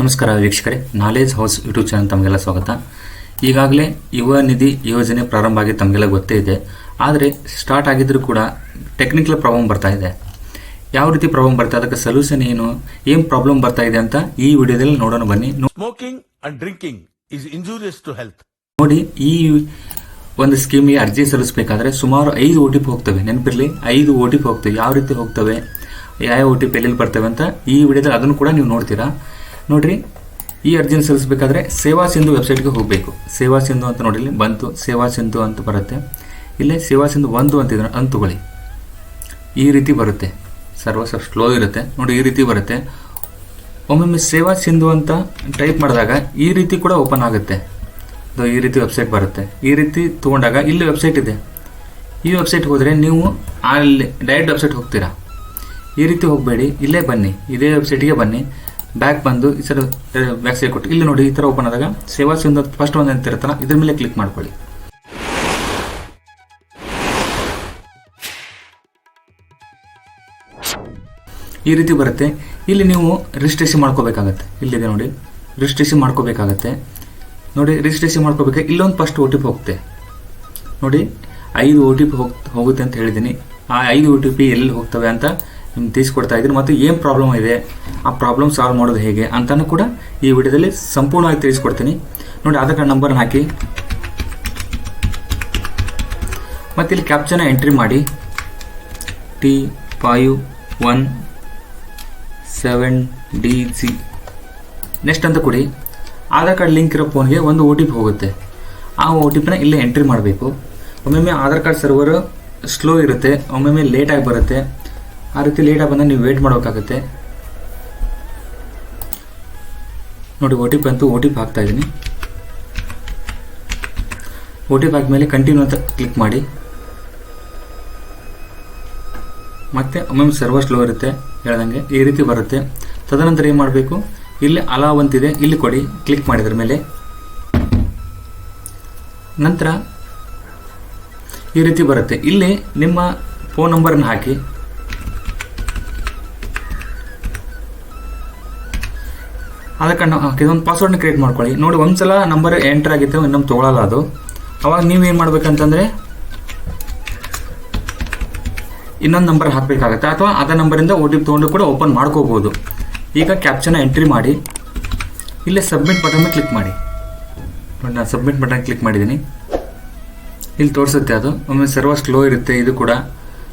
ನಮಸ್ಕಾರ ವೀಕ್ಷಕರೇ knowledge house YouTube channel ತಮಗೆಲ್ಲ ಸ್ವಾಗತ. ಈಗಾಗಲೇ ಯುವ ನಿಧಿ ಯೋಜನೆ ಪ್ರಾರಂಭ ಆಗಿ ತಮಗೆಲ್ಲ ಗೊತ್ತೇ ಇದೆ ಆದರೆ ಸ್ಟಾರ್ಟ್ ಆಗಿದ್ರೂ ಕೂಡ ಟೆಕ್ನಿಕಲ್ ಪ್ರಾಬ್ಲಮ್ ಬರ್ತಾ ಇದೆ. ಯಾವ ರೀತಿ ಪ್ರಾಬ್ಲಮ್ ಬರ್ತಾ ಅದಕ್ಕೆ ಸೊಲ್ಯೂಷನ್ ಏನು ಏನು ಪ್ರಾಬ್ಲಮ್ ಬರ್ತಾ ಇದೆ ಅಂತ ಈ ವಿಡಿಯೋದಲ್ಲಿ ನೋಡೋಣ ಬನ್ನಿ. Smoking and drinking is injurious to health. ನೋಡಿ ಈ ಒಂದು ಸ್ಕೀಮಿಗೆ ಅರ್ಜಿ ಸಲ್ಲಿಸಬೇಕಾದ್ರೆ ಸುಮಾರು ಐದು ಓ ಟಿ ಪಿ ಹೋಗ್ತವೆ. ನೆನಪಿರಲಿ ಐದು ಓ ಟಿ ಪಿ ಹೋಗ್ತವೆ. ಯಾವ ರೀತಿ ಹೋಗ್ತವೆ ಯಾವ ಒ ಟಿ ಪಿ ಎಲ್ಲೆಲ್ಲಿ ಬರ್ತವೆ ಅಂತ ಈ ವಿಡಿಯೋದಲ್ಲಿ ಅದನ್ನು ಕೂಡ ನೀವು ನೋಡ್ತೀರಾ. ನೋಡ್ರಿ, ಈ ಅರ್ಜಿನ ಸಲ್ಲಿಸಬೇಕಾದ್ರೆ ಸೇವಾ ಸಿಂಧು ವೆಬ್ಸೈಟ್ಗೆ ಹೋಗಬೇಕು. ಸೇವಾ ಸಿಂಧು ಅಂತ ನೋಡಿ ಇಲ್ಲಿ ಬಂತು, ಸೇವಾ ಸಿಂಧು ಅಂತ ಬರುತ್ತೆ. ಇಲ್ಲಿ ಸೇವಾ ಸಿಂಧು ಒಂದು ಅಂತಿದ್ರೆ ಅಂತ ತಗೊಳ್ಳಿ. ಈ ರೀತಿ ಬರುತ್ತೆ. ಸರ್ವ ಸ್ವಲ್ಪ ಸ್ಲೋ ಇರುತ್ತೆ. ನೋಡಿ, ಈ ರೀತಿ ಬರುತ್ತೆ. ಒಮ್ಮೊಮ್ಮೆ ಸೇವಾ ಸಿಂಧು ಅಂತ ಟೈಪ್ ಮಾಡಿದಾಗ ಈ ರೀತಿ ಕೂಡ ಓಪನ್ ಆಗುತ್ತೆ. ಅದು ಈ ರೀತಿ ವೆಬ್ಸೈಟ್ ಬರುತ್ತೆ. ಈ ರೀತಿ ತೊಗೊಂಡಾಗ ಇಲ್ಲಿ ವೆಬ್ಸೈಟ್ ಇದೆ. ಈ ವೆಬ್ಸೈಟ್ ಹೋದರೆ ನೀವು ಅಲ್ಲಿ ಡೈರೆಕ್ಟ್ ವೆಬ್ಸೈಟ್ ಹೋಗ್ತೀರಾ. ಈ ರೀತಿ ಹೋಗಬೇಡಿ. ಇಲ್ಲೇ ಬನ್ನಿ. ಇದೇ ವೆಬ್ಸೈಟ್ಗೆ ಬನ್ನಿ. ಬ್ಯಾಕ್ ಬಂದು ಈ ಸೈಡ್ ಕೊಟ್ಟು. ಇಲ್ಲಿ ನೋಡಿ, ಈ ಥರ ಓಪನ್ ಆದಾಗ ಸೇವಾ ಸಿಂಧು ಫಸ್ಟ್ ಒಂದು ಅಂತ ಇರುತ್ತಲ್ಲ, ಇದ್ರ ಮೇಲೆ ಕ್ಲಿಕ್ ಮಾಡ್ಕೊಳ್ಳಿ. ಈ ರೀತಿ ಬರುತ್ತೆ. ಇಲ್ಲಿ ನೀವು ರಿಜಿಸ್ಟ್ರೇಷನ್ ಮಾಡ್ಕೋಬೇಕಾಗತ್ತೆ. ಇಲ್ಲಿದೆ ನೋಡಿ. ರಿಜಿಸ್ಟ್ರೇಷನ್ ಮಾಡ್ಕೋಬೇಕಾಗತ್ತೆ. ನೋಡಿ ರಿಜಿಸ್ಟ್ರೇಷನ್ ಮಾಡ್ಕೋಬೇಕು ಇಲ್ಲೊಂದು ಫಸ್ಟ್ ಒ ಟಿ ಪಿ ಹೋಗುತ್ತೆ. ನೋಡಿ, ಐದು ಒ ಟಿ ಪಿ ಹೋಗ್, ಹೋಗುತ್ತೆ ಅಂತ ಹೇಳಿದ್ದೀನಿ. ಆ ಐದು ಒ ಟಿ ಪಿ ಎಲ್ಲಿ ಹೋಗ್ತವೆ ಅಂತ ನಿಮ್ಗೆ ತಿಳಿಸ್ಕೊಡ್ತಾ ಇದ್ದೀನಿ ಮತ್ತು ಏನು ಪ್ರಾಬ್ಲಮ್ ಇದೆ, ಆ ಪ್ರಾಬ್ಲಮ್ ಸಾಲ್ವ್ ಮಾಡೋದು ಹೇಗೆ ಅಂತಲೂ ಕೂಡ ಈ ವಿಡಿಯೋದಲ್ಲಿ ಸಂಪೂರ್ಣವಾಗಿ ತಿಳಿಸ್ಕೊಡ್ತೀನಿ. ನೋಡಿ, ಆಧಾರ್ ಕಾರ್ಡ್ ನಂಬರ್ನ ಹಾಕಿ. ಮತ್ತು ಇಲ್ಲಿ ಕ್ಯಾಪ್ಚನ ಎಂಟ್ರಿ ಮಾಡಿ. T five one seven D C next ಅಂತ ಕೊಡಿ. ಆಧಾರ್ ಕಾರ್ಡ್ ಲಿಂಕ್ ಇರೋ ಫೋನ್ಗೆ ಒಂದು ಓ ಟಿ ಪಿ ಹೋಗುತ್ತೆ. ಆ ಒ ಟಿ ಪಿನ ಇಲ್ಲೇ ಎಂಟ್ರಿ ಮಾಡಬೇಕು. ಒಮ್ಮೊಮ್ಮೆ ಆಧಾರ್ ಕಾರ್ಡ್ ಸರ್ವರು ಸ್ಲೋ ಇರುತ್ತೆ, ಒಮ್ಮೊಮ್ಮೆ ಲೇಟಾಗಿ ಬರುತ್ತೆ. ಆ ರೀತಿ ಲೇಟಾಗಿ ಬಂದಾಗ ನೀವು ವೇಟ್ ಮಾಡಬೇಕಾಗುತ್ತೆ. ನೋಡಿ ಒ ಟಿ ಪಿ ಅಂತೂ ಒ ಟಿ ಪಿ ಹಾಕ್ತಾ ಇದ್ದೀನಿ. ಒ ಟಿ ಪಿ ಹಾಕಿದ್ಮೇಲೆ ಕಂಟಿನ್ಯೂ ಅಂತ ಕ್ಲಿಕ್ ಮಾಡಿ. ಮತ್ತೆ ಒಮ್ಮೊಮ್ಮೆ ಸರ್ವರ್ ಸ್ಲೋ ಇರುತ್ತೆ, ಹೇಳ್ದಂಗೆ, ಈ ರೀತಿ ಬರುತ್ತೆ. ತದನಂತರ ಏನು ಮಾಡಬೇಕು? ಇಲ್ಲಿ ಅಲಾವ್ ಅಂತಿದೆ, ಇಲ್ಲಿ ಕೊಡಿ ಕ್ಲಿಕ್ ಮಾಡಿದ್ರ ಮೇಲೆ. ನಂತರ ಈ ರೀತಿ ಬರುತ್ತೆ. ಇಲ್ಲಿ ನಿಮ್ಮ ಫೋನ್ ನಂಬರನ್ನು ಹಾಕಿ. ಅದಕ್ಕೆ ಇದೊಂದು ಪಾಸ್ವರ್ಡ್ನ ಕ್ರಿಯೇಟ್ ಮಾಡ್ಕೊಳ್ಳಿ. ನೋಡಿ, ಒಂದ್ಸಲ ನಂಬರ್ ಎಂಟರ್ ಆಗಿತ್ತು ಇನ್ನೊಂದು ತೊಗೊಳಲ್ಲ ಅದು. ಅವಾಗ ನೀವೇನು ಮಾಡ್ಬೇಕಂತಂದರೆ, ಇನ್ನೊಂದು ನಂಬರ್ ಹಾಕಬೇಕಾಗತ್ತೆ, ಅಥವಾ ಅದೇ ನಂಬರಿಂದ ಒ ಟಿ ಪಿ ತೊಗೊಂಡು ಕೂಡ ಓಪನ್ ಮಾಡ್ಕೋಬೋದು. ಈಗ ಕ್ಯಾಪ್ಚನ ಎಂಟ್ರಿ ಮಾಡಿ. ಇಲ್ಲೇ ಸಬ್ಮಿಟ್ ಬಟನ್ ಕ್ಲಿಕ್ ಮಾಡಿ. ನಾನು ಸಬ್ಮಿಟ್ ಬಟನ್ ಕ್ಲಿಕ್ ಮಾಡಿದ್ದೀನಿ. ಇಲ್ಲಿ ತೋರಿಸುತ್ತೆ ಅದು. ಒಮ್ಮೆ ಸರ್ವರ್ ಸ್ಲೋ ಇರುತ್ತೆ, ಇದು ಕೂಡ.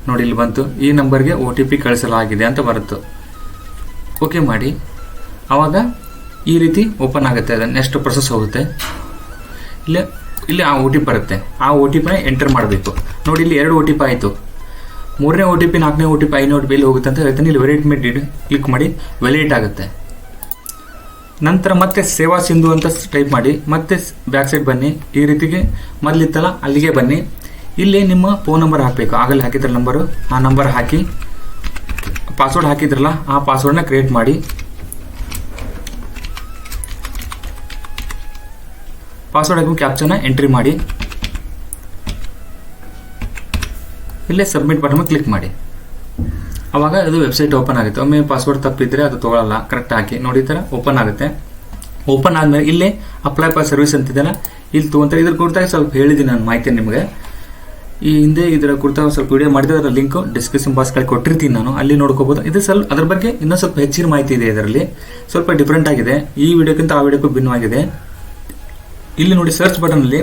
ನೋಡಿ, ಇಲ್ಲಿ ಬಂತು. ಈ ನಂಬರ್ಗೆ ಒ ಟಿ ಪಿ ಕಳಿಸಲಾಗಿದೆ ಅಂತ ಬರುತ್ತೆ. ಓಕೆ ಮಾಡಿ. ಆವಾಗ ಈ ರೀತಿ ಓಪನ್ ಆಗುತ್ತೆ. ಅದು ನೆಕ್ಸ್ಟ್ ಪ್ರೊಸೆಸ್ ಹೋಗುತ್ತೆ. ಇಲ್ಲಿ ಇಲ್ಲಿ ಆ ಒ ಟಿ ಪಿ ಬರುತ್ತೆ. ಆ ಒ ಟಿ ಪಿನ ಎಂಟರ್ ಮಾಡಬೇಕು. ನೋಡಿ, ಇಲ್ಲಿ ಎರಡು ಒ ಟಿ ಪಿ ಆಯಿತು. ಮೂರನೇ ಒ ಟಿ ಪಿ ನಾಲ್ಕನೇ ಒ ಟಿ ಪಿ ಐನೂರು ಬೇಲಿ ಹೋಗುತ್ತೆ ಅಂತ ಹೇಳ್ತಾನೆ ಇಲ್ಲಿ ವೆರಿಟ್ ಮೇಲೆ ಕ್ಲಿಕ್ ಮಾಡಿ ವೆಲಿಟ್ ಆಗುತ್ತೆ. ನಂತರ ಮತ್ತೆ ಸೇವಾ ಸಿಂಧು ಅಂತ ಟೈಪ್ ಮಾಡಿ, ಮತ್ತೆ ಬ್ಯಾಕ್ ಸೈಡ್ ಬನ್ನಿ. ಈ ರೀತಿಗೆ ಮೊದಲಿತ್ತಲ್ಲ, ಅಲ್ಲಿಗೆ ಬನ್ನಿ. ಇಲ್ಲಿ ನಿಮ್ಮ ಫೋನ್ ನಂಬರ್ ಹಾಕಬೇಕು. ಆಗಲೇ ಹಾಕಿದ್ರ ನಂಬರು ಆ ನಂಬರ್ ಹಾಕಿ ಪಾಸ್ವರ್ಡ್ ಹಾಕಿದ್ರಲ್ಲ, ಆ ಪಾಸ್ವರ್ಡ್ನ ಕ್ರಿಯೇಟ್ ಮಾಡಿ. ಪಾಸ್ವರ್ಡ್ ಹಾಕಿ ಕ್ಯಾಪ್ಚನ್ನ ಎಂಟ್ರಿ ಮಾಡಿ. ಇಲ್ಲೇ ಸಬ್ಮಿಟ್ ಬಟನ್ ಕ್ಲಿಕ್ ಮಾಡಿ. ಆವಾಗ ಅದು ವೆಬ್ಸೈಟ್ ಓಪನ್ ಆಗುತ್ತೆ. ಒಮ್ಮೆ ಪಾಸ್ವರ್ಡ್ ತಪ್ಪಿದ್ರೆ ಅದು ತೊಗೊಳಲ್ಲ. ಕರೆಕ್ಟ್ ಹಾಕಿ. ನೋಡಿ ಈ ಥರ ಓಪನ್ ಆಗುತ್ತೆ. ಓಪನ್ ಆದಮೇಲೆ ಇಲ್ಲೇ ಅಪ್ಲೈ ಫಾರ್ ಸರ್ವಿಸ್ ಅಂತಿದೆಯಲ್ಲ, ಇಲ್ಲಿ ತೊಗೊಂತಾರೆ. ಇದ್ರ ಕುರಿತಾಗಿ ಸ್ವಲ್ಪ ಹೇಳಿದ್ದೀನಿ ನಾನು ಮಾಹಿತಿ ನಿಮಗೆ. ಈ ಹಿಂದೆ ಇದರ ಕುರಿತಾಗಿ ಸ್ವಲ್ಪ ವಿಡಿಯೋ ಮಾಡಿದ್ರೆ ಅದರ ಲಿಂಕು ಡಿಸ್ಕ್ರಿಪ್ಷನ್ ಬಾಕ್ಸ್ಗಳಿಗೆ ಕೊಟ್ಟಿರ್ತೀನಿ ನಾನು. ಅಲ್ಲಿ ನೋಡ್ಕೋಬೋದು. ಇದು ಸ್ವಲ್ಪ, ಅದ್ರ ಬಗ್ಗೆ ಇನ್ನೂ ಸ್ವಲ್ಪ ಹೆಚ್ಚಿನ ಮಾಹಿತಿ ಇದೆ ಇದರಲ್ಲಿ. ಸ್ವಲ್ಪ ಡಿಫ್ರೆಂಟ್ ಆಗಿದೆ. ಈ ವಿಡಿಯೋಕ್ಕಿಂತ ಆ ವಿಡಿಯೋಕ್ಕೂ ಭಿನ್ನವಾಗಿದೆ. ಇಲ್ಲಿ ನೋಡಿ ಸರ್ಚ್ ಬಟನಲ್ಲಿ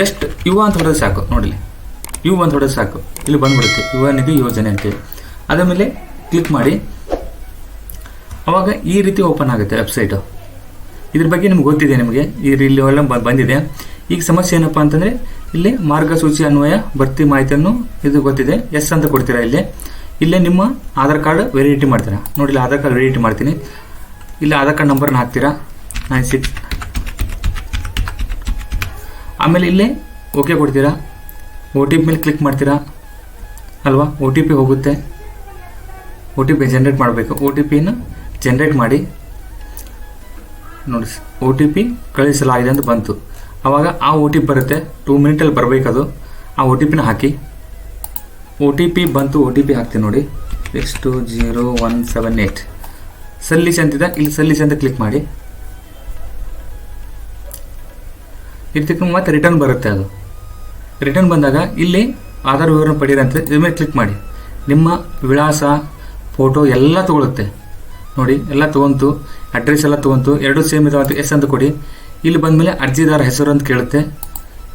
ಜಸ್ಟ್ ಯುವ ಅಂತ ಹೊಡೆದ್ರೆ ಸಾಕು ನೋಡಿಲಿ ಯು ಅಂತ ಹೊಡೆದ್ರೆ ಸಾಕು. ಇಲ್ಲಿ ಬಂದ್ಬಿಡುತ್ತೆ. ಯುವ ನಿಧಿ ಯೋಜನೆ ಅಂತೇಳಿ. ಅದರ ಮೇಲೆ ಕ್ಲಿಕ್ ಮಾಡಿ. ಅವಾಗ ಈ ರೀತಿ ಓಪನ್ ಆಗುತ್ತೆ ವೆಬ್ಸೈಟು ಇದ್ರ ಬಗ್ಗೆ ನಿಮ್ಗೆ ಗೊತ್ತಿದೆ ನಿಮಗೆ. ಈ ಇಲ್ಲಿ ಎಲ್ಲ ಬಂದಿದೆ. ಈಗ ಸಮಸ್ಯೆ ಏನಪ್ಪ ಅಂತಂದರೆ, ಇಲ್ಲಿ ಮಾರ್ಗಸೂಚಿ ಅನ್ವಯ, ಭರ್ತಿ ಮಾಹಿತಿಯನ್ನು ಇದು ಗೊತ್ತಿದೆ. ಎಸ್ ಅಂತ ಕೊಡ್ತೀರಾ ಇಲ್ಲಿ? ಇಲ್ಲೇ ನಿಮ್ಮ ಆಧಾರ್ ಕಾರ್ಡ್ ವೆರಿಟಿ ಮಾಡ್ತೀರಾ? ನೋಡಿ ಆಧಾರ್ ಕಾರ್ಡ್ ವೆರಿಟಿ ಮಾಡ್ತೀನಿ. ಇಲ್ಲಿ ಆಧಾರ್ ಕಾರ್ಡ್ ನಂಬರ್ನ ಹಾಕ್ತೀರಾ? ನೈನ್ ಸಿಕ್ಸ್ ಆಮೇಲೆ ಇಲ್ಲಿ ಓಕೆ ಕೊಡ್ತೀರಾ? ಒ ಟಿ ಪಿ ಮೇಲೆ ಕ್ಲಿಕ್ ಮಾಡ್ತೀರಾ? ಅಲ್ವಾ? ಒ ಟಿ ಪಿ ಹೋಗುತ್ತೆ. ಒ ಟಿ ಪಿ ಜನ್ರೇಟ್ ಮಾಡಬೇಕು. ಒ ಟಿ ಪಿಯನ್ನು ಜನ್ರೇಟ್ ಮಾಡಿ ನೋಡಿ ಒ ಟಿ ಪಿ ಕಳಿಸಲಾಗಿದೆ ಅಂತ ಬಂತು. ಆವಾಗ ಆ ಒ ಟಿ ಪಿ ಬರುತ್ತೆ. ಟೂ ಮಿನಿಟಲ್ಲಿ ಬರಬೇಕದು ಆ ಒ ಟಿ ಪಿನ ಹಾಕಿ. ಒ ಟಿ ಪಿ ಬಂತು. ಒ ಟಿ ಪಿ ಹಾಕ್ತೀನಿ ನೋಡಿ. Six two zero one seven eight ಸಲ್ಲಿಸಿ ಅಂತಿದೆ ಇಲ್ಲಿ ಸಲ್ಲಿಸಿ ಅಂತ ಕ್ಲಿಕ್ ಮಾಡಿ. ಇದಕ್ಕೆ ಮತ್ತೆ ರಿಟರ್ನ್ ಬರುತ್ತೆ ಅದು. ರಿಟರ್ನ್ ಬಂದಾಗ ಇಲ್ಲಿ ಆಧಾರ್ ವಿವರಣೆ ಪಡೀರಿ ಅಂತ ಇದ್ರ ಮೇಲೆ ಕ್ಲಿಕ್ ಮಾಡಿ. ನಿಮ್ಮ ವಿಳಾಸ ಫೋಟೋ ಎಲ್ಲ ತೊಗೊಳುತ್ತೆ. ನೋಡಿ, ಎಲ್ಲ ತೊಗೊಂತು ಅಡ್ರೆಸ್ ಎಲ್ಲ ತೊಗೊಂತು, ಎರಡು ಸೇಮ್ ಇದಾವೆ ಅಂತ ಎಸ್ ಅಂತ ಕೊಡಿ. ಇಲ್ಲಿ ಬಂದಮೇಲೆ ಅರ್ಜಿದಾರ ಹೆಸರು ಅಂತ ಕೇಳುತ್ತೆ.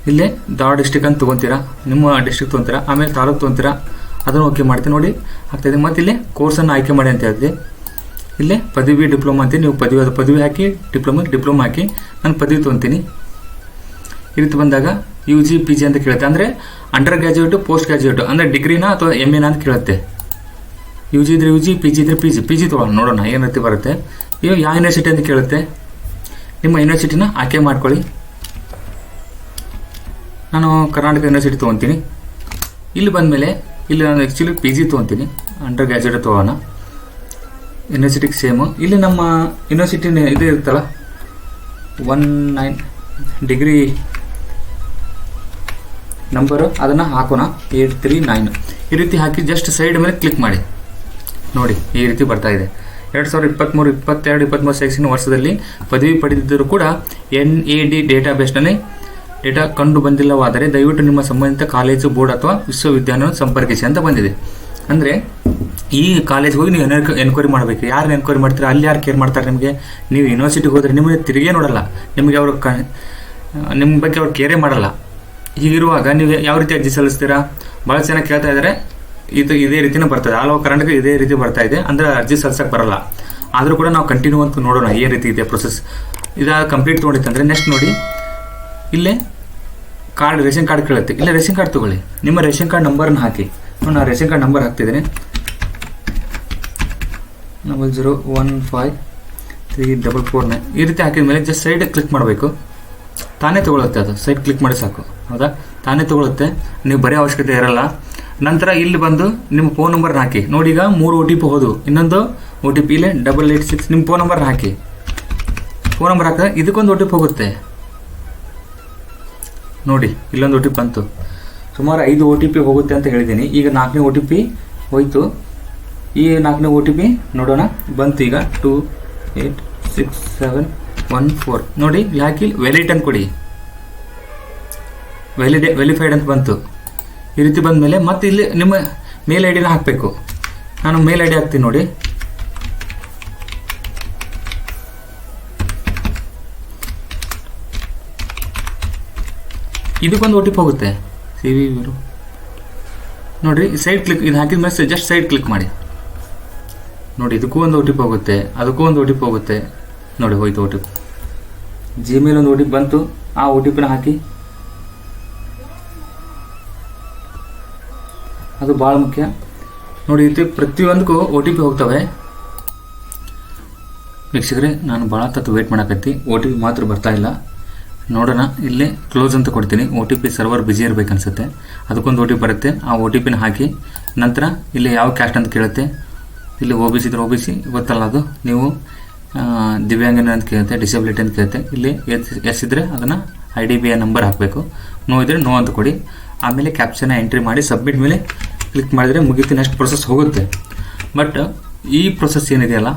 ಇಲ್ಲೇ ಧಾರವಾಡ ಡಿಸ್ಟಿಕ್ ಅಂತ ತೊಗೊಂತೀರಾ, ನಿಮ್ಮ ಡಿಸ್ಟಿಕ್ ತೊಗೊಂತೀರಾ, ಆಮೇಲೆ ತಾಲೂಕು ತೊಗೊಂತೀರಾ, ಅದನ್ನು ಓಕೆ ಮಾಡ್ತೀನಿ. ನೋಡಿ ಆಗ್ತಾಯಿದೆ ಮತ್ತು ಇಲ್ಲಿ ಕೋರ್ಸನ್ನು ಆಯ್ಕೆ ಮಾಡಿ ಅಂತ ಹೇಳಿದ್ವಿ. ಇಲ್ಲೇ ಪದವಿ ಡಿಪ್ಲೊಮಾ ಅಂತೀನಿ ನೀವು ಪದವಿ, ಅದು ಪದವಿ ಹಾಕಿ ಡಿಪ್ಲೊಮಾ ಡಿಪ್ಲೊಮಾ ಹಾಕಿ, ನಾನು ಪದವಿ ತೊಗೊತೀನಿ. ಈ ರೀತಿ ಬಂದಾಗ ಯು ಜಿ ಪಿ ಜಿ ಅಂತ ಕೇಳುತ್ತೆ. ಅಂದರೆ ಅಂಡರ್ ಗ್ರ್ಯಾಜುಯೇಟು ಪೋಸ್ಟ್ ಗ್ರ್ಯಾಜುಯೇಟು ಅಂದರೆ ಡಿಗ್ರಿನ ಅಥವಾ ಎಂ ಎನ ಅಂತ ಕೇಳುತ್ತೆ. ಯು ಜಿ ಇದ್ರೆ ಯು ಜಿ ಪಿ ಜಿ ಇದ್ರೆ ಪಿ ಜಿ ಪಿ ಜಿ ತೊಗೊಳ್ಳೋಣ, ನೋಡೋಣ ಏನು ರೀತಿ ಬರುತ್ತೆ. ಇವಾಗ ಯಾವ ಯೂನಿವರ್ಸಿಟಿ ಅಂತ ಕೇಳುತ್ತೆ? ನಿಮ್ಮ ಯೂನಿವರ್ಸಿಟಿನ ಆಯ್ಕೆ ಮಾಡ್ಕೊಳ್ಳಿ. ನಾನು ಕರ್ನಾಟಕ ಯೂನಿವರ್ಸಿಟಿ ತೊಗೊತೀನಿ. ಇಲ್ಲಿ ಬಂದಮೇಲೆ, ಇಲ್ಲಿ ನಾನು ಆ್ಯಕ್ಚುಲಿ ಪಿ ಜಿ ತೊಗೊತೀನಿ. ಅಂಡರ್ ಗ್ರ್ಯಾಜುಯೇಟ್ ತೊಗೋಣ ಯೂನಿವರ್ಸಿಟಿಗೆ ಸೇಮು ಇಲ್ಲಿ ನಮ್ಮ ಯೂನಿವರ್ಸಿಟಿನ ಇದು ಇರುತ್ತಲ್ಲ ಒನ್ ನೈನ್ ಡಿಗ್ರಿ ನಂಬರು ಅದನ್ನು ಹಾಕೋಣ. ಏಟ್ ತ್ರೀ ನೈನ್ ಈ ರೀತಿ ಹಾಕಿ ಜಸ್ಟ್ ಸೈಡ್ ಮೇಲೆ ಕ್ಲಿಕ್ ಮಾಡಿ. ನೋಡಿ, ಈ ರೀತಿ ಬರ್ತಾ ಇದೆ. ಎರಡು ಸಾವಿರದ ಇಪ್ಪತ್ತ್ಮೂರು ಇಪ್ಪತ್ತೆರಡು ಇಪ್ಪತ್ತ್ಮೂರು ಶೈಕ್ಷಣಿಕ ವರ್ಷದಲ್ಲಿ ಪದವಿ ಪಡೆದಿದ್ದರೂ ಕೂಡ ಎನ್ ಎ ಡಿ ಡೇಟಾಬೇಸ್ನಲ್ಲಿ ಡೇಟಾ ಕಂಡು ಬಂದಿಲ್ಲವಾದರೆ ದಯವಿಟ್ಟು ನಿಮ್ಮ ಸಂಬಂಧಿತ ಕಾಲೇಜು ಬೋರ್ಡ್ ಅಥವಾ ವಿಶ್ವವಿದ್ಯಾಲಯವನ್ನು ಸಂಪರ್ಕಿಸಿ ಅಂತ ಬಂದಿದೆ. ಅಂದರೆ ಈ ಕಾಲೇಜ್ಗೆ ಹೋಗಿ ನೀವು ಎನ್ಕ್ವೈರಿ ಮಾಡಬೇಕು. ಯಾರು ಎನ್ಕ್ವೈರಿ ಮಾಡ್ತೀರಾ? ಅಲ್ಲಿ ಯಾರು ಕೇರ್ ಮಾಡ್ತಾರೆ ನಿಮಗೆ? ನೀವು ಯೂನಿವರ್ಸಿಟಿಗೆ ಹೋದರೆ ನಿಮಗೆ ತಿರುಗೇ ನೋಡಲ್ಲ. ನಿಮಗೆ ಅವರು ಕ ನಿಮ್ಮ ಬಗ್ಗೆ ಅವ್ರು ಕೇರೇ ಮಾಡಲ್ಲ. ಹೀಗಿರುವಾಗ ನೀವು ಯಾವ ರೀತಿ ಅರ್ಜಿ ಸಲ್ಲಿಸ್ತೀರಾ? ಭಾಳ ಜನ ಕೇಳ್ತಾ ಇದ್ದಾರೆ ಇದು ಇದೇ ರೀತಿನೂ ಬರ್ತದೆ. ಆಲ್ ಓವರ್ ಕರ್ನಾಟಕ ಇದೇ ರೀತಿ ಬರ್ತಾ ಇದೆ. ಅಂದರೆ ಅರ್ಜಿ ಸಲ್ಸಕ್ಕೆ ಬರಲ್ಲ. ಆದರೂ ಕೂಡ ನಾವು ಕಂಟಿನ್ಯೂ ಅಂತ ನೋಡೋಣ ಏನು ರೀತಿ ಇದೆ ಪ್ರೊಸೆಸ್ ಇದಾಗ ಕಂಪ್ಲೀಟ್ ನೋಡಿತ್ತಂದರೆ ನೆಕ್ಸ್ಟ್ ನೋಡಿ. ಇಲ್ಲೇ ಕಾರ್ಡ್ ರೇಷನ್ ಕಾರ್ಡ್ ಕೇಳುತ್ತೆ. ಇಲ್ಲ ರೇಷನ್ ಕಾರ್ಡ್ ತೊಗೊಳ್ಳಿ. ನಿಮ್ಮ ರೇಷನ್ ಕಾರ್ಡ್ ನಂಬರ್ನ ಹಾಕಿ. ನಾನು ರೇಷನ್ ಕಾರ್ಡ್ ನಂಬರ್ ಹಾಕ್ತಿದ್ದೀನಿ. Double zero one five three double four nine ಈ ರೀತಿ ಹಾಕಿದ ಮೇಲೆ ಜಸ್ಟ್ ಸೈಡ್ ಕ್ಲಿಕ್ ಮಾಡಬೇಕು. ತಾನೇ ತಗೊಳುತ್ತೆ ಅದು. ಸೈಡ್ ಕ್ಲಿಕ್ ಮಾಡಿ ಸಾಕು. ಹೌದಾ? ತಾನೇ ತಗೊಳುತ್ತೆ. ನೀವು ಬರೀ ಅವಶ್ಯಕತೆ ಇರಲ್ಲ. ನಂತರ ಇಲ್ಲಿ ಬಂದು ನಿಮ್ಮ ಫೋನ್ ನಂಬರ್ನ ಹಾಕಿ. ನೋಡಿ ಈಗ ಮೂರು ಒ ಟಿ ಪಿ ಹೋದು. ಇನ್ನೊಂದು ಒ ಟಿ ಪಿ ಇಲ್ಲೇ ಡಬಲ್ ಏಯ್ಟ್ ಸಿಕ್ಸ್ ನಿಮ್ಮ ಫೋನ್ ನಂಬರ್ನ ಹಾಕಿ. ಫೋನ್ ನಂಬರ್ ಹಾಕಿದ್ರೆ ಇದಕ್ಕೊಂದು ಒ ಟಿ ಪಿ ಹೋಗುತ್ತೆ. ನೋಡಿ, ಇಲ್ಲೊಂದು ಒ ಟಿ ಪಿ ಬಂತು. ಸುಮಾರು ಐದು ಒ ಟಿ ಪಿ ಹೋಗುತ್ತೆ ಅಂತ ಹೇಳಿದ್ದೀನಿ. ಈಗ ನಾಲ್ಕನೇ ಒ ಟಿ ಪಿ ಹೋಯಿತು. ಈ ನಾಲ್ಕನೇ ಒ ಟಿ ಪಿ ನೋಡೋಣ. ಬಂತು ಈಗ two eight six seven one four ನೋಡಿ ಇಲ್ಲಿ ವ್ಯಾಲಿಡ್ ಅಂತ ಕೊಡಿ. ವ್ಯಾಲಿಡೆ ವ್ಯಾಲಿಫೈಡ್ ಅಂತ ಬಂತು. ಈ ರೀತಿ ಬಂದ ಮೇಲೆ ಮತ್ತೆ ಇಲ್ಲಿ ನಿಮ್ಮ ಮೇಲ್ ಐ ಡಿನ ಹಾಕಬೇಕು. ನಾನು ಮೇಲ್ ಐ ಡಿ ಹಾಕ್ತೀನಿ ನೋಡಿ. ಇದಕ್ಕೊಂದು ಒ ಟಿ ಪಿ ಹೋಗುತ್ತೆ. ಸಿ ವಿ ನೋಡಿರಿ ಸೈಡ್ ಕ್ಲಿಕ್ ಇದು ಹಾಕಿದ ಮೇಲೆ ಜಸ್ಟ್ ಸೈಡ್ ಕ್ಲಿಕ್ ಮಾಡಿ. ನೋಡಿ, ಇದಕ್ಕೂ ಒಂದು ಒ ಟಿ ಪಿ ಹೋಗುತ್ತೆ. ಅದಕ್ಕೂ ಒಂದು ಒ ಟಿ ಪಿ ಹೋಗುತ್ತೆ. ನೋಡಿ, ಹೋಯ್ತು ಒ ಟಿ ಪಿ ಜಿಮೇಲ್ ಒಂದು ಒ ಟಿ ಪಿ ಬಂತು. ಆ ಒ ಟಿ ಪಿನ ಹಾಕಿ. ಅದು ಭಾಳ ಮುಖ್ಯ. ನೋಡಿ ಇದು ರೀತಿ ಪ್ರತಿಯೊಂದಕ್ಕೂ ಒ ಟಿ ಪಿ ಹೋಗ್ತವೆ. ವೀಕ್ಷಕರೇ, ನಾನು ಭಾಳ ತತ್ತು ವೇಟ್ ಮಾಡಕತ್ತಿ. ಒ ಟಿ ಪಿ ಮಾತ್ರ ಬರ್ತಾ ಇಲ್ಲ. ನೋಡೋಣ, ಇಲ್ಲೇ ಕ್ಲೋಸ್ ಅಂತ ಕೊಡ್ತೀನಿ. O T P server busy ಇರಬೇಕು ಅನಿಸುತ್ತೆ. ಅದಕ್ಕೊಂದು ಒ ಟಿ ಪಿ ಬರುತ್ತೆ. ಆ ಒ ಟಿ ಪಿನ ಹಾಕಿ, ನಂತರ ಇಲ್ಲಿ ಯಾವ ಕ್ಯಾಸ್ಟ್ ಅಂತ ಕೇಳುತ್ತೆ? ಇಲ್ಲಿ ಒ ಬಿ ಸಿ ಇದ್ರೆ ಒ ಬಿ ಸಿ ಗೊತ್ತಲ್ಲ ಅದು? ನೀವು ದಿವ್ಯಾಂಗನ ಅಂತ ಕೇಳುತ್ತೆ ಡಿಸಬಿಲಿಟಿ ಅಂತ ಕೇಳುತ್ತೆ. ಇಲ್ಲಿ ಎಸ್ ಎಸ್ ಇದ್ದರೆ ಅದನ್ನು I D B I number ಹಾಕಬೇಕು. ನೋ ಇದ್ದರೆ ನೋ ಅಂತ ಕೊಡಿ. ಆಮೇಲೆ ಕ್ಯಾಪ್ಷನ್ನ ಎಂಟ್ರಿ ಮಾಡಿ ಸಬ್ಮಿಟ್ ಮೇಲೆ ಕ್ಲಿಕ್ ಮಾಡಿದರೆ ಮುಗಿತು ನೆಕ್ಸ್ಟ್ ಪ್ರೊಸೆಸ್ ಹೋಗುತ್ತೆ. ಬಟ್ ಈ ಪ್ರೊಸೆಸ್ ಏನಿದೆಯಲ್ಲ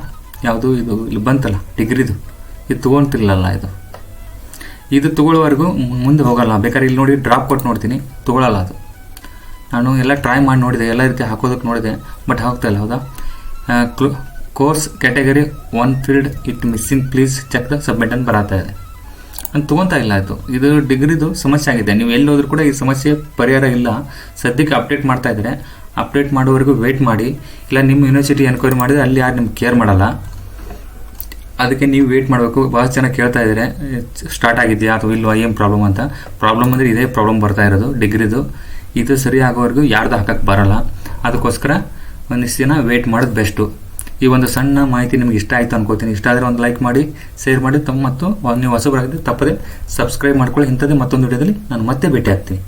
ಯಾವುದು ಇದು, ಇಲ್ಲಿ ಬಂತಲ್ಲ, ಡಿಗ್ರಿದು. ಇದು ತೊಗೊಳ್ತಿರ್ಲಲ್ಲ ಇದು. ಇದು ತೊಗೊಳ್ಳೋವರೆಗೂ ಮುಂದೆ ಹೋಗಲ್ಲ. ಬೇಕಾದ್ರೆ ಇಲ್ಲಿ ನೋಡಿ ಡ್ರಾಪ್ ಕೊಟ್ಟು ನೋಡ್ತೀನಿ. ತೊಗೊಳ್ಳಲ್ಲ ಅದು. ನಾನು ಎಲ್ಲ ಟ್ರೈ ಮಾಡಿ ನೋಡಿದೆ, ಎಲ್ಲ ರೀತಿ ಹಾಕೋದಕ್ಕೆ ನೋಡಿದೆ ಬಟ್ ಹಾಕ್ತಾಯಿಲ್ಲ ಹೌದಾ? Course category one field it missing please check the submit ಅಂತ ಬರತ್ತಾ ಇದೆ. ಅಂತ ತೊಗೊತಾ ಇಲ್ಲ ಇದು ಇದು ಡಿಗ್ರಿದು ಸಮಸ್ಯೆ ಆಗಿದೆ. ನೀವು ಎಲ್ಲಿ ಹೋದ್ರೂ ಕೂಡ ಈ ಸಮಸ್ಯೆ ಪರಿಹಾರ ಇಲ್ಲ. ಸದ್ಯಕ್ಕೆ ಅಪ್ಡೇಟ್ ಮಾಡ್ತಾ ಇದ್ದಾರೆ. ಅಪ್ಡೇಟ್ ಮಾಡೋವರೆಗೂ ವೆಯ್ಟ್ ಮಾಡಿ. ಇಲ್ಲ, ನಿಮ್ಮ ಯೂನಿವರ್ಸಿಟಿ ಎನ್ಕ್ವೈರಿ ಮಾಡಿದ್ರೆ ಅಲ್ಲಿ ಯಾರು ನಿಮ್ಗೆ ಕೇರ್ ಮಾಡಲ್ಲ. ಅದಕ್ಕೆ ನೀವು ವೇಟ್ ಮಾಡಬೇಕು. ಭಾಳ ಜನ ಕೇಳ್ತಾ ಇದ್ದಾರೆ. ಸ್ಟಾರ್ಟ್ ಆಗಿದೆಯಾ ಅಥವಾ ಇಲ್ವಾ, ಏನು ಪ್ರಾಬ್ಲಮ್ ಅಂತ. ಪ್ರಾಬ್ಲಮ್ ಅಂದರೆ ಇದೇ ಪ್ರಾಬ್ಲಮ್ ಬರ್ತಾ ಇರೋದು, ಡಿಗ್ರಿದು. ಇದು ಸರಿ ಆಗೋವರೆಗೂ ಯಾರ್ದು ಹಾಕಕ್ಕೆ ಬರಲ್ಲ. ಅದಕ್ಕೋಸ್ಕರ ಒಂದಿಷ್ಟು ದಿನ ವೇಟ್ ಮಾಡೋದು ಬೆಸ್ಟು ಈ ಒಂದು ಸಣ್ಣ ಮಾಹಿತಿ ನಿಮ್ಗೆ ಇಷ್ಟ ಆಯಿತು ಅನ್ಕೋತೀನಿ. ಇಷ್ಟ ಆದರೆ ಒಂದು ಲೈಕ್ ಮಾಡಿ ಶೇರ್ ಮಾಡಿ. ತಮ್ಮ ಮತ್ತು ನೀವು ಹೊಸಬರಾಗಿದ್ದರೆ ತಪ್ಪದೆ ಸಬ್ಸ್ಕ್ರೈಬ್ ಮಾಡ್ಕೊಳ್ಳಿ. ಇಂಥದ್ದೇ ಮತ್ತೊಂದು ವಿಡಿಯೋದಲ್ಲಿ ನಾನು ಮತ್ತೆ ಭೇಟಿ ಆಗ್ತೀನಿ